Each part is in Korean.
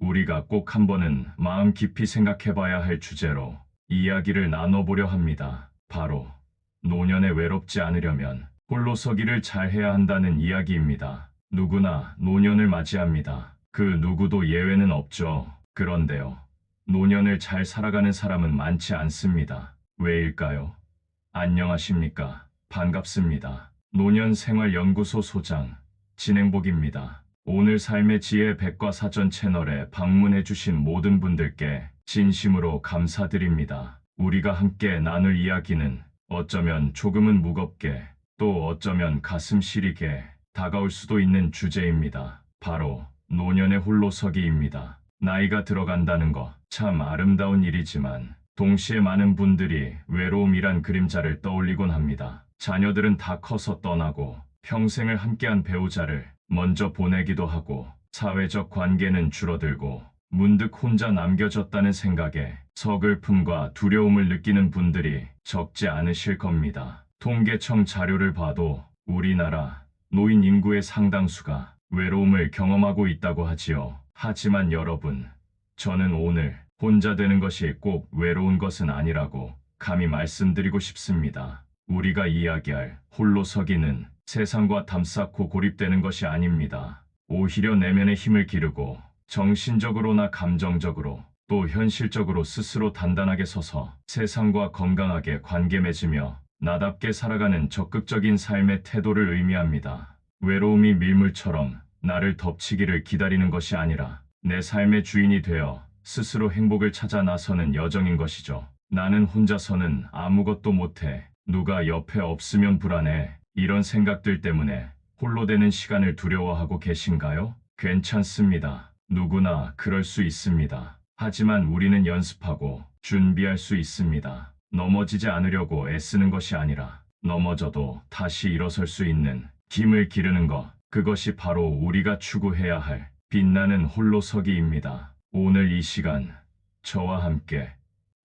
우리가 꼭 한 번은 마음 깊이 생각해 봐야 할 주제로 이야기를 나눠보려 합니다. 바로 노년에 외롭지 않으려면 홀로 서기를 잘 해야 한다는 이야기입니다. 누구나 노년을 맞이합니다. 그 누구도 예외는 없죠. 그런데요. 노년을 잘 살아가는 사람은 많지 않습니다. 왜일까요? 안녕하십니까. 반갑습니다. 노년생활연구소 소장 진행복입니다. 오늘 삶의 지혜 백과사전 채널에 방문해주신 모든 분들께 진심으로 감사드립니다. 우리가 함께 나눌 이야기는 어쩌면 조금은 무겁게 또 어쩌면 가슴 시리게 다가올 수도 있는 주제입니다. 바로 노년의 홀로서기입니다. 나이가 들어간다는 것참 아름다운 일이지만 동시에 많은 분들이 외로움이란 그림자를 떠올리곤 합니다. 자녀들은 다 커서 떠나고 평생을 함께한 배우자를 먼저 보내기도 하고 사회적 관계는 줄어들고 문득 혼자 남겨졌다는 생각에 서글픔과 두려움을 느끼는 분들이 적지 않으실 겁니다. 통계청 자료를 봐도 우리나라 노인 인구의 상당수가 외로움을 경험하고 있다고 하지요. 하지만 여러분, 저는 오늘 혼자 되는 것이 꼭 외로운 것은 아니라고 감히 말씀드리고 싶습니다. 우리가 이야기할 홀로 서기는 세상과 담쌓고 고립되는 것이 아닙니다. 오히려 내면의 힘을 기르고 정신적으로나 감정적으로 또 현실적으로 스스로 단단하게 서서 세상과 건강하게 관계 맺으며 나답게 살아가는 적극적인 삶의 태도를 의미합니다. 외로움이 밀물처럼 나를 덮치기를 기다리는 것이 아니라 내 삶의 주인이 되어 스스로 행복을 찾아 나서는 여정인 것이죠. 나는 혼자서는 아무것도 못해. 누가 옆에 없으면 불안해. 이런 생각들 때문에 홀로 되는 시간을 두려워하고 계신가요? 괜찮습니다. 누구나 그럴 수 있습니다. 하지만 우리는 연습하고 준비할 수 있습니다. 넘어지지 않으려고 애쓰는 것이 아니라 넘어져도 다시 일어설 수 있는 힘을 기르는 것. 그것이 바로 우리가 추구해야 할 빛나는 홀로서기입니다. 오늘 이 시간 저와 함께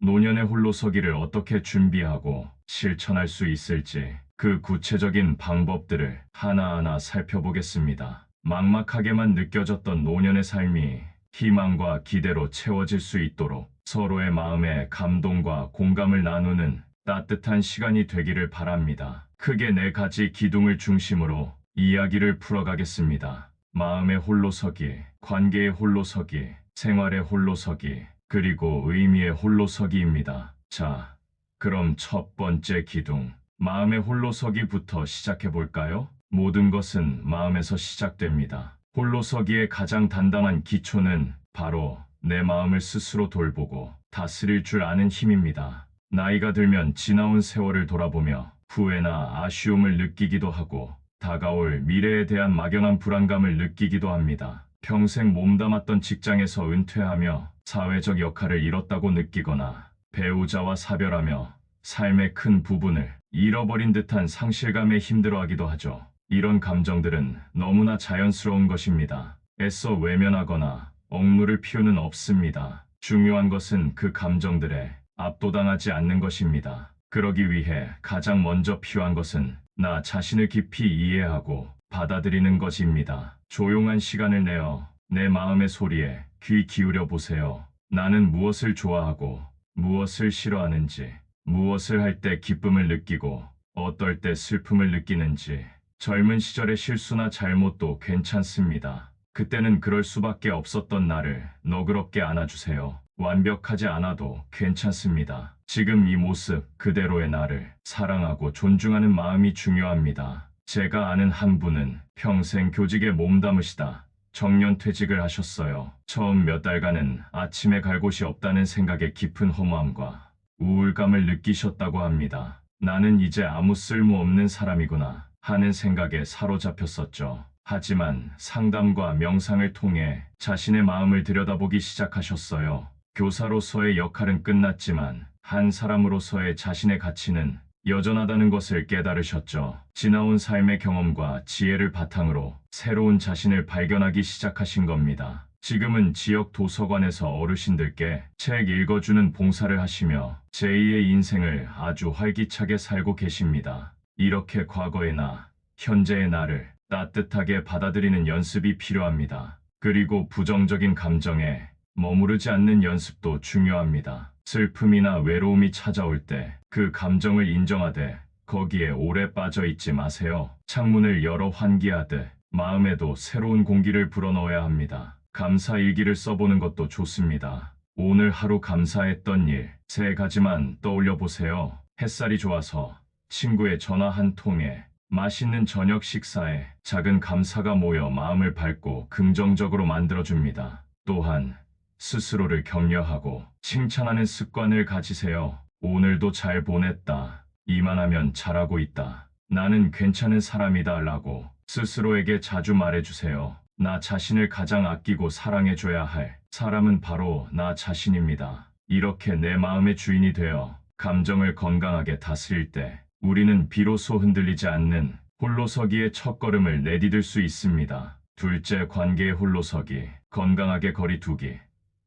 노년의 홀로서기를 어떻게 준비하고 실천할 수 있을지 그 구체적인 방법들을 하나하나 살펴보겠습니다. 막막하게만 느껴졌던 노년의 삶이 희망과 기대로 채워질 수 있도록 서로의 마음에 감동과 공감을 나누는 따뜻한 시간이 되기를 바랍니다. 크게 네 가지 기둥을 중심으로 이야기를 풀어가겠습니다. 마음의 홀로서기, 관계의 홀로서기, 생활의 홀로서기, 그리고 의미의 홀로서기입니다. 자, 그럼 첫 번째 기둥, 마음의 홀로서기부터 시작해 볼까요? 모든 것은 마음에서 시작됩니다. 홀로서기의 가장 단단한 기초는 바로 내 마음을 스스로 돌보고 다스릴 줄 아는 힘입니다. 나이가 들면 지나온 세월을 돌아보며 후회나 아쉬움을 느끼기도 하고 다가올 미래에 대한 막연한 불안감을 느끼기도 합니다. 평생 몸담았던 직장에서 은퇴하며 사회적 역할을 잃었다고 느끼거나 배우자와 사별하며 삶의 큰 부분을 잃어버린 듯한 상실감에 힘들어하기도 하죠. 이런 감정들은 너무나 자연스러운 것입니다. 애써 외면하거나 억누를 필요는 없습니다. 중요한 것은 그 감정들에 압도당하지 않는 것입니다. 그러기 위해 가장 먼저 필요한 것은 나 자신을 깊이 이해하고 받아들이는 것입니다. 조용한 시간을 내어 내 마음의 소리에 귀 기울여 보세요. 나는 무엇을 좋아하고 무엇을 싫어하는지, 무엇을 할 때 기쁨을 느끼고 어떨 때 슬픔을 느끼는지, 젊은 시절의 실수나 잘못도 괜찮습니다. 그때는 그럴 수밖에 없었던 나를 너그럽게 안아주세요. 완벽하지 않아도 괜찮습니다. 지금 이 모습 그대로의 나를 사랑하고 존중하는 마음이 중요합니다. 제가 아는 한 분은 평생 교직에 몸담으시다. 정년 퇴직을 하셨어요. 처음 몇 달간은 아침에 갈 곳이 없다는 생각에 깊은 허무함과 우울감을 느끼셨다고 합니다. 나는 이제 아무 쓸모없는 사람이구나 하는 생각에 사로잡혔었죠. 하지만 상담과 명상을 통해 자신의 마음을 들여다보기 시작하셨어요. 교사로서의 역할은 끝났지만 한 사람으로서의 자신의 가치는 여전하다는 것을 깨달으셨죠. 지나온 삶의 경험과 지혜를 바탕으로 새로운 자신을 발견하기 시작하신 겁니다. 지금은 지역 도서관에서 어르신들께 책 읽어주는 봉사를 하시며 제2의 인생을 아주 활기차게 살고 계십니다. 이렇게 과거의 나, 현재의 나를 따뜻하게 받아들이는 연습이 필요합니다. 그리고 부정적인 감정에 머무르지 않는 연습도 중요합니다. 슬픔이나 외로움이 찾아올 때 그 감정을 인정하되 거기에 오래 빠져 있지 마세요. 창문을 열어 환기하듯 마음에도 새로운 공기를 불어넣어야 합니다. 감사 일기를 써보는 것도 좋습니다. 오늘 하루 감사했던 일 세 가지만 떠올려 보세요. 햇살이 좋아서 친구의 전화 한 통에 맛있는 저녁 식사에 작은 감사가 모여 마음을 밝고 긍정적으로 만들어줍니다. 또한 스스로를 격려하고 칭찬하는 습관을 가지세요. 오늘도 잘 보냈다. 이만하면 잘하고 있다. 나는 괜찮은 사람이다. 라고 스스로에게 자주 말해주세요. 나 자신을 가장 아끼고 사랑해줘야 할 사람은 바로 나 자신입니다. 이렇게 내 마음의 주인이 되어 감정을 건강하게 다스릴 때 우리는 비로소 흔들리지 않는 홀로서기의 첫걸음을 내디딜 수 있습니다. 둘째 관계의 홀로서기, 건강하게 거리 두기,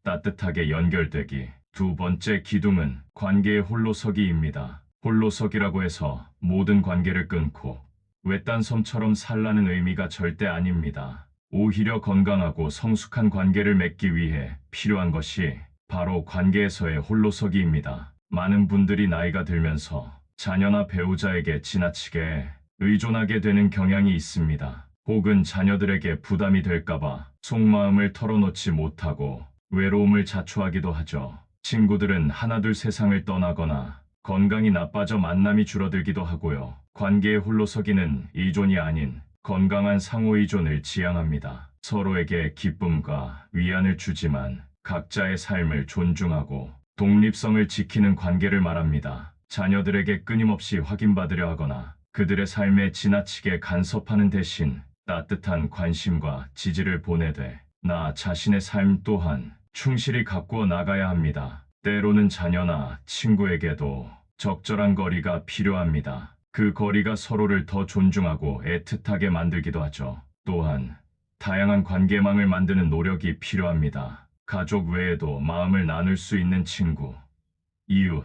따뜻하게 연결되기. 두 번째 기둥은 관계의 홀로서기입니다. 홀로서기라고 해서 모든 관계를 끊고 외딴 섬처럼 살라는 의미가 절대 아닙니다. 오히려 건강하고 성숙한 관계를 맺기 위해 필요한 것이 바로 관계에서의 홀로서기입니다. 많은 분들이 나이가 들면서 자녀나 배우자에게 지나치게 의존하게 되는 경향이 있습니다. 혹은 자녀들에게 부담이 될까봐 속마음을 털어놓지 못하고 외로움을 자초하기도 하죠. 친구들은 하나둘 세상을 떠나거나 건강이 나빠져 만남이 줄어들기도 하고요. 관계의 홀로서기는 의존이 아닌 건강한 상호의존을 지향합니다. 서로에게 기쁨과 위안을 주지만 각자의 삶을 존중하고 독립성을 지키는 관계를 말합니다. 자녀들에게 끊임없이 확인받으려 하거나 그들의 삶에 지나치게 간섭하는 대신 따뜻한 관심과 지지를 보내되 나 자신의 삶 또한 충실히 가꾸어 나가야 합니다. 때로는 자녀나 친구에게도 적절한 거리가 필요합니다. 그 거리가 서로를 더 존중하고 애틋하게 만들기도 하죠. 또한 다양한 관계망을 만드는 노력이 필요합니다. 가족 외에도 마음을 나눌 수 있는 친구, 이웃,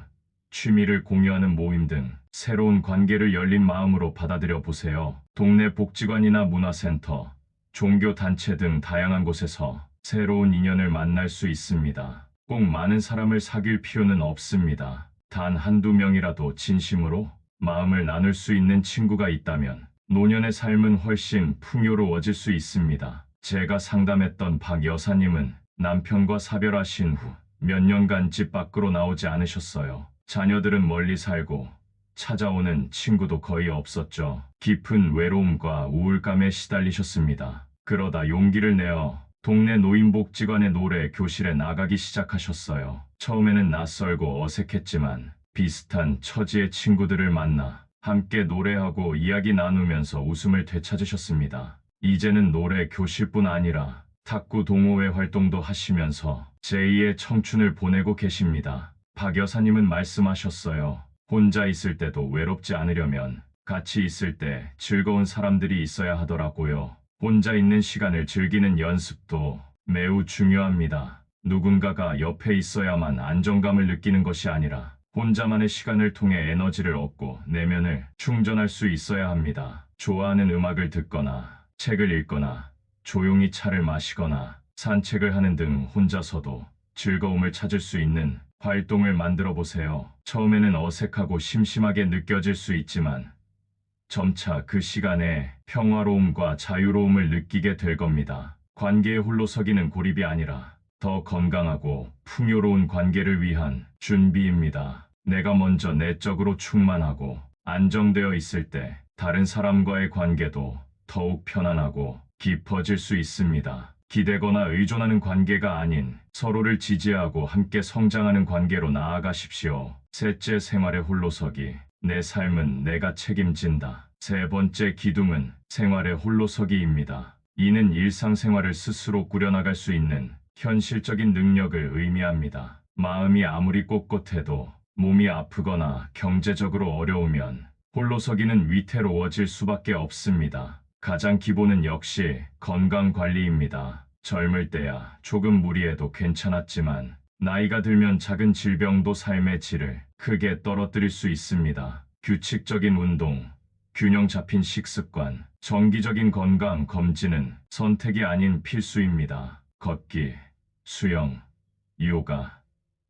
취미를 공유하는 모임 등 새로운 관계를 열린 마음으로 받아들여 보세요. 동네 복지관이나 문화센터, 종교 단체 등 다양한 곳에서 새로운 인연을 만날 수 있습니다. 꼭 많은 사람을 사귈 필요는 없습니다. 단 한두 명이라도 진심으로 마음을 나눌 수 있는 친구가 있다면 노년의 삶은 훨씬 풍요로워질 수 있습니다. 제가 상담했던 박 여사님은 남편과 사별하신 후 몇 년간 집 밖으로 나오지 않으셨어요. 자녀들은 멀리 살고 찾아오는 친구도 거의 없었죠. 깊은 외로움과 우울감에 시달리셨습니다. 그러다 용기를 내어 동네 노인복지관의 노래 교실에 나가기 시작하셨어요. 처음에는 낯설고 어색했지만 비슷한 처지의 친구들을 만나 함께 노래하고 이야기 나누면서 웃음을 되찾으셨습니다. 이제는 노래 교실뿐 아니라 탁구 동호회 활동도 하시면서 제2의 청춘을 보내고 계십니다. 박 여사님은 말씀하셨어요. 혼자 있을 때도 외롭지 않으려면 같이 있을 때 즐거운 사람들이 있어야 하더라고요. 혼자 있는 시간을 즐기는 연습도 매우 중요합니다. 누군가가 옆에 있어야만 안정감을 느끼는 것이 아니라 혼자만의 시간을 통해 에너지를 얻고 내면을 충전할 수 있어야 합니다. 좋아하는 음악을 듣거나 책을 읽거나 조용히 차를 마시거나 산책을 하는 등 혼자서도 즐거움을 찾을 수 있는 활동을 만들어 보세요. 처음에는 어색하고 심심하게 느껴질 수 있지만 점차 그 시간에 평화로움과 자유로움을 느끼게 될 겁니다. 관계에 홀로 서기는 고립이 아니라 더 건강하고 풍요로운 관계를 위한 준비입니다. 내가 먼저 내적으로 충만하고 안정되어 있을 때 다른 사람과의 관계도 더욱 편안하고 깊어질 수 있습니다. 기대거나 의존하는 관계가 아닌 서로를 지지하고 함께 성장하는 관계로 나아가십시오. 셋째 생활의 홀로서기. 내 삶은 내가 책임진다. 세 번째 기둥은 생활의 홀로서기입니다. 이는 일상생활을 스스로 꾸려나갈 수 있는 현실적인 능력을 의미합니다. 마음이 아무리 꼿꼿해도 몸이 아프거나 경제적으로 어려우면 홀로서기는 위태로워질 수밖에 없습니다. 가장 기본은 역시 건강 관리입니다. 젊을 때야 조금 무리해도 괜찮았지만 나이가 들면 작은 질병도 삶의 질을 크게 떨어뜨릴 수 있습니다. 규칙적인 운동, 균형 잡힌 식습관, 정기적인 건강 검진은 선택이 아닌 필수입니다. 걷기, 수영, 요가,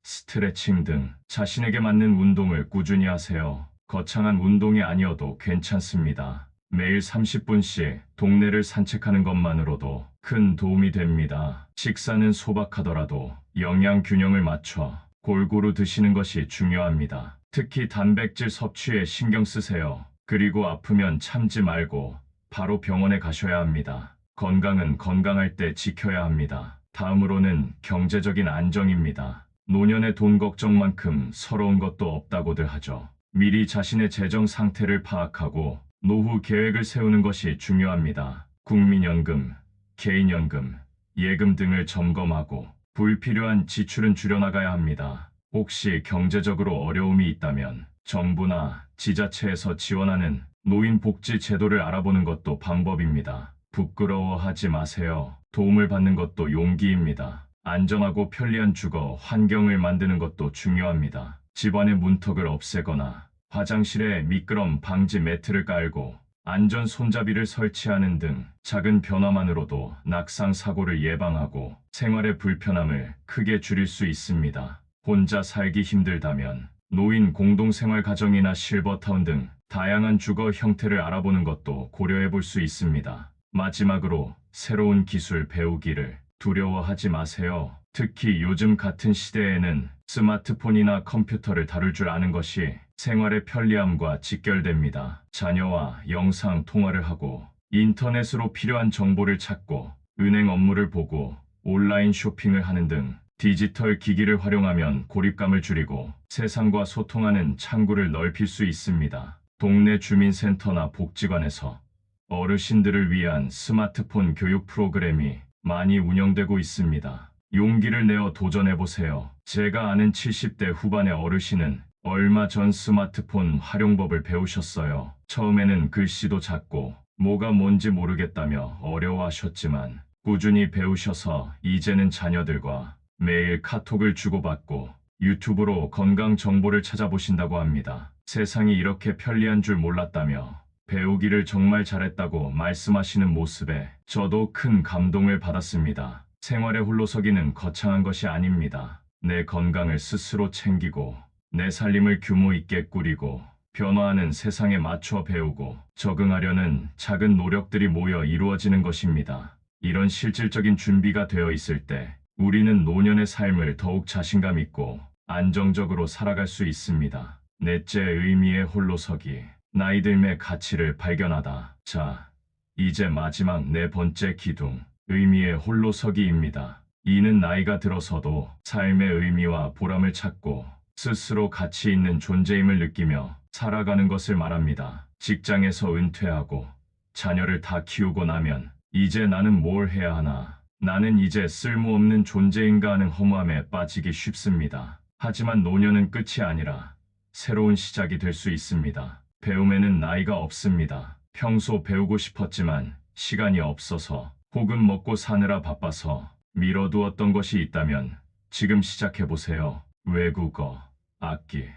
스트레칭 등 자신에게 맞는 운동을 꾸준히 하세요. 거창한 운동이 아니어도 괜찮습니다. 매일 30분씩 동네를 산책하는 것만으로도 큰 도움이 됩니다. 식사는 소박하더라도 영양 균형을 맞춰 골고루 드시는 것이 중요합니다. 특히 단백질 섭취에 신경 쓰세요. 그리고 아프면 참지 말고 바로 병원에 가셔야 합니다. 건강은 건강할 때 지켜야 합니다. 다음으로는 경제적인 안정입니다. 노년의 돈 걱정만큼 서러운 것도 없다고들 하죠. 미리 자신의 재정 상태를 파악하고 노후 계획을 세우는 것이 중요합니다. 국민연금, 개인연금, 예금 등을 점검하고 불필요한 지출은 줄여나가야 합니다. 혹시 경제적으로 어려움이 있다면 정부나 지자체에서 지원하는 노인복지 제도를 알아보는 것도 방법입니다. 부끄러워하지 마세요. 도움을 받는 것도 용기입니다. 안전하고 편리한 주거 환경을 만드는 것도 중요합니다. 집안의 문턱을 없애거나 화장실에 미끄럼 방지 매트를 깔고 안전 손잡이를 설치하는 등 작은 변화만으로도 낙상 사고를 예방하고 생활의 불편함을 크게 줄일 수 있습니다. 혼자 살기 힘들다면 노인 공동생활 가정이나 실버타운 등 다양한 주거 형태를 알아보는 것도 고려해 볼 수 있습니다. 마지막으로 새로운 기술 배우기를 두려워하지 마세요. 특히 요즘 같은 시대에는 스마트폰이나 컴퓨터를 다룰 줄 아는 것이 생활의 편리함과 직결됩니다. 자녀와 영상 통화를 하고 인터넷으로 필요한 정보를 찾고 은행 업무를 보고 온라인 쇼핑을 하는 등 디지털 기기를 활용하면 고립감을 줄이고 세상과 소통하는 창구를 넓힐 수 있습니다. 동네 주민센터나 복지관에서 어르신들을 위한 스마트폰 교육 프로그램이 많이 운영되고 있습니다. 용기를 내어 도전해보세요. 제가 아는 70대 후반의 어르신은 얼마 전 스마트폰 활용법을 배우셨어요. 처음에는 글씨도 작고 뭐가 뭔지 모르겠다며 어려워하셨지만 꾸준히 배우셔서 이제는 자녀들과 매일 카톡을 주고받고 유튜브로 건강 정보를 찾아보신다고 합니다. 세상이 이렇게 편리한 줄 몰랐다며 배우기를 정말 잘했다고 말씀하시는 모습에 저도 큰 감동을 받았습니다. 생활의 홀로서기는 거창한 것이 아닙니다. 내 건강을 스스로 챙기고 내 살림을 규모 있게 꾸리고 변화하는 세상에 맞춰 배우고 적응하려는 작은 노력들이 모여 이루어지는 것입니다. 이런 실질적인 준비가 되어 있을 때 우리는 노년의 삶을 더욱 자신감 있고 안정적으로 살아갈 수 있습니다. 넷째 의미의 홀로서기. 나이 들매 가치를 발견하다. 자, 이제 마지막 네 번째 기둥. 의미의 홀로서기입니다. 이는 나이가 들어서도 삶의 의미와 보람을 찾고 스스로 가치 있는 존재임을 느끼며 살아가는 것을 말합니다. 직장에서 은퇴하고 자녀를 다 키우고 나면 이제 나는 뭘 해야 하나? 나는 이제 쓸모없는 존재인가 하는 허무함에 빠지기 쉽습니다. 하지만 노년은 끝이 아니라 새로운 시작이 될 수 있습니다. 배움에는 나이가 없습니다. 평소 배우고 싶었지만 시간이 없어서 혹은 먹고 사느라 바빠서 미뤄두었던 것이 있다면 지금 시작해보세요. 외국어, 악기,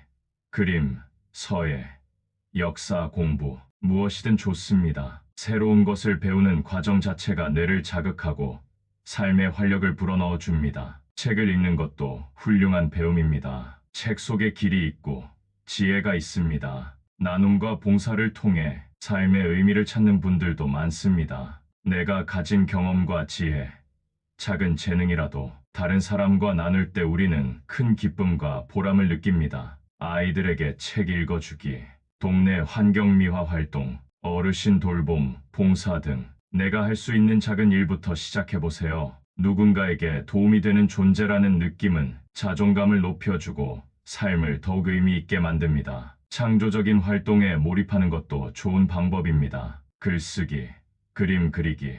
그림, 서예, 역사 공부, 무엇이든 좋습니다. 새로운 것을 배우는 과정 자체가 뇌를 자극하고 삶의 활력을 불어넣어 줍니다. 책을 읽는 것도 훌륭한 배움입니다. 책 속에 길이 있고 지혜가 있습니다. 나눔과 봉사를 통해 삶의 의미를 찾는 분들도 많습니다. 내가 가진 경험과 지혜, 작은 재능이라도 다른 사람과 나눌 때 우리는 큰 기쁨과 보람을 느낍니다. 아이들에게 책 읽어주기, 동네 환경미화 활동, 어르신 돌봄, 봉사 등 내가 할 수 있는 작은 일부터 시작해보세요. 누군가에게 도움이 되는 존재라는 느낌은 자존감을 높여주고 삶을 더욱 의미 있게 만듭니다. 창조적인 활동에 몰입하는 것도 좋은 방법입니다. 글쓰기, 그림 그리기,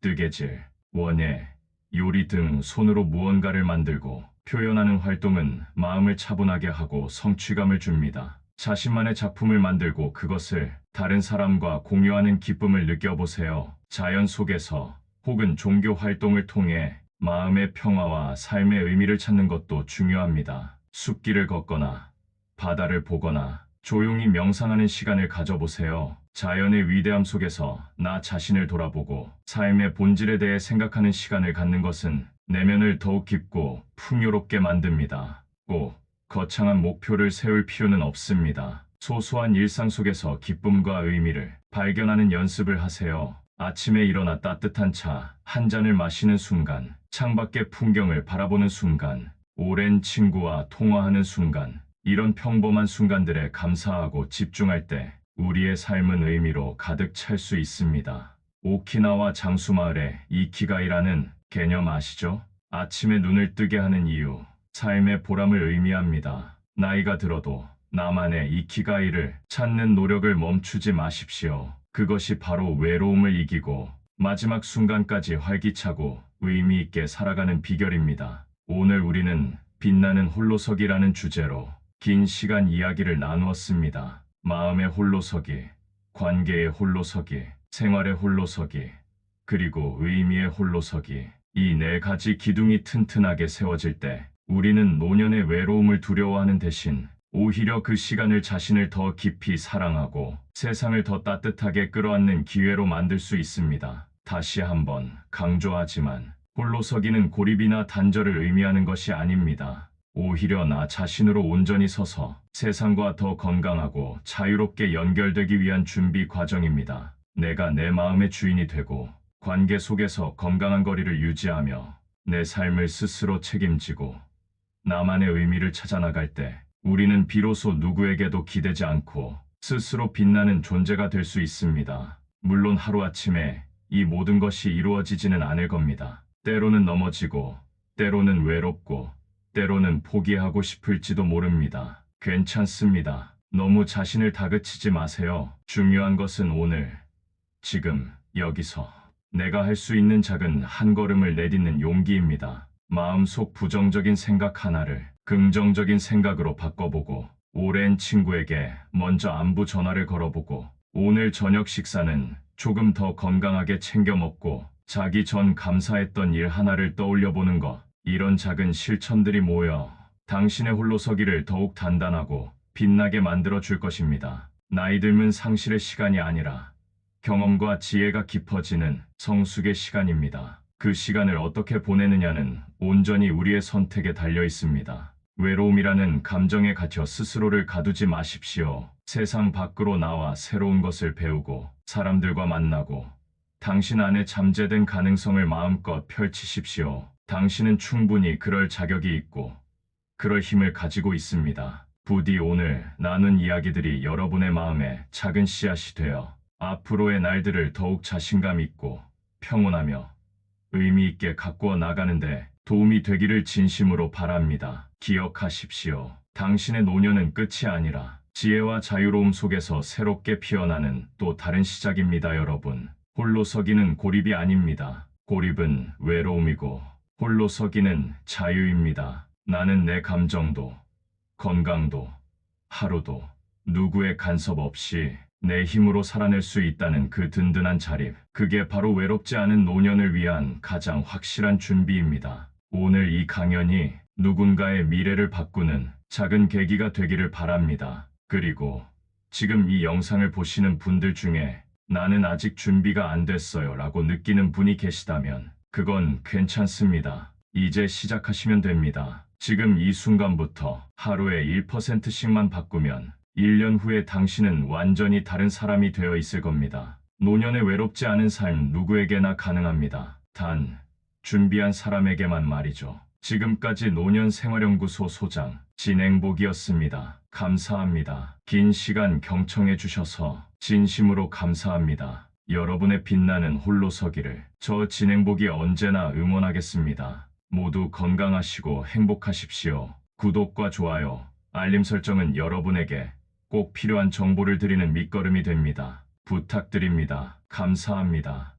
뜨개질, 원예, 요리 등 손으로 무언가를 만들고 표현하는 활동은 마음을 차분하게 하고 성취감을 줍니다. 자신만의 작품을 만들고 그것을 다른 사람과 공유하는 기쁨을 느껴보세요. 자연 속에서 혹은 종교 활동을 통해 마음의 평화와 삶의 의미를 찾는 것도 중요합니다. 숲길을 걷거나 바다를 보거나 조용히 명상하는 시간을 가져보세요. 자연의 위대함 속에서 나 자신을 돌아보고 삶의 본질에 대해 생각하는 시간을 갖는 것은 내면을 더욱 깊고 풍요롭게 만듭니다. 꼭 거창한 목표를 세울 필요는 없습니다. 소소한 일상 속에서 기쁨과 의미를 발견하는 연습을 하세요. 아침에 일어나 따뜻한 차 한 잔을 마시는 순간, 창밖의 풍경을 바라보는 순간, 오랜 친구와 통화하는 순간, 이런 평범한 순간들에 감사하고 집중할 때 우리의 삶은 의미로 가득 찰 수 있습니다. 오키나와 장수마을의 이키가이라는 개념 아시죠? 아침에 눈을 뜨게 하는 이유, 삶의 보람을 의미합니다. 나이가 들어도 나만의 이키가이를 찾는 노력을 멈추지 마십시오. 그것이 바로 외로움을 이기고 마지막 순간까지 활기차고 의미 있게 살아가는 비결입니다. 오늘 우리는 빛나는 홀로서기라는 주제로 긴 시간 이야기를 나누었습니다. 마음의 홀로서기, 관계의 홀로서기, 생활의 홀로서기, 그리고 의미의 홀로서기. 이 네 가지 기둥이 튼튼하게 세워질 때 우리는 노년의 외로움을 두려워하는 대신 오히려 그 시간을 자신을 더 깊이 사랑하고 세상을 더 따뜻하게 끌어안는 기회로 만들 수 있습니다. 다시 한번 강조하지만 홀로서기는 고립이나 단절을 의미하는 것이 아닙니다. 오히려 나 자신으로 온전히 서서 세상과 더 건강하고 자유롭게 연결되기 위한 준비 과정입니다. 내가 내 마음의 주인이 되고 관계 속에서 건강한 거리를 유지하며 내 삶을 스스로 책임지고 나만의 의미를 찾아 나갈 때 우리는 비로소 누구에게도 기대지 않고 스스로 빛나는 존재가 될 수 있습니다. 물론 하루아침에 이 모든 것이 이루어지지는 않을 겁니다. 때로는 넘어지고, 때로는 외롭고, 때로는 포기하고 싶을지도 모릅니다. 괜찮습니다. 너무 자신을 다그치지 마세요. 중요한 것은 오늘, 지금, 여기서 내가 할 수 있는 작은 한 걸음을 내딛는 용기입니다. 마음속 부정적인 생각 하나를 긍정적인 생각으로 바꿔보고 오랜 친구에게 먼저 안부 전화를 걸어보고 오늘 저녁 식사는 조금 더 건강하게 챙겨 먹고 자기 전 감사했던 일 하나를 떠올려 보는 것 이런 작은 실천들이 모여 당신의 홀로서기를 더욱 단단하고 빛나게 만들어 줄 것입니다. 나이 들면 상실의 시간이 아니라 경험과 지혜가 깊어지는 성숙의 시간입니다. 그 시간을 어떻게 보내느냐는 온전히 우리의 선택에 달려 있습니다. 외로움이라는 감정에 갇혀 스스로를 가두지 마십시오. 세상 밖으로 나와 새로운 것을 배우고 사람들과 만나고 당신 안에 잠재된 가능성을 마음껏 펼치십시오. 당신은 충분히 그럴 자격이 있고 그럴 힘을 가지고 있습니다. 부디 오늘 나눈 이야기들이 여러분의 마음에 작은 씨앗이 되어 앞으로의 날들을 더욱 자신감 있고 평온하며 의미 있게 가꾸어 나가는데 도움이 되기를 진심으로 바랍니다. 기억하십시오. 당신의 노년은 끝이 아니라 지혜와 자유로움 속에서 새롭게 피어나는 또 다른 시작입니다, 여러분. 홀로 서기는 고립이 아닙니다. 고립은 외로움이고 홀로 서기는 자유입니다. 나는 내 감정도, 건강도, 하루도 누구의 간섭 없이 내 힘으로 살아낼 수 있다는 그 든든한 자립. 그게 바로 외롭지 않은 노년을 위한 가장 확실한 준비입니다. 오늘 이 강연이 누군가의 미래를 바꾸는 작은 계기가 되기를 바랍니다. 그리고 지금 이 영상을 보시는 분들 중에 나는 아직 준비가 안 됐어요 라고 느끼는 분이 계시다면 그건 괜찮습니다. 이제 시작하시면 됩니다. 지금 이 순간부터 하루에 1%씩만 바꾸면 1년 후에 당신은 완전히 다른 사람이 되어 있을 겁니다. 노년에 외롭지 않은 삶 누구에게나 가능합니다. 단, 준비한 사람에게만 말이죠. 지금까지 노년생활연구소 소장 진행복이었습니다. 감사합니다. 긴 시간 경청해 주셔서 진심으로 감사합니다. 여러분의 빛나는 홀로 서기를 저 진행복이 언제나 응원하겠습니다. 모두 건강하시고 행복하십시오. 구독과 좋아요, 알림 설정은 여러분에게 꼭 필요한 정보를 드리는 밑거름이 됩니다. 부탁드립니다. 감사합니다.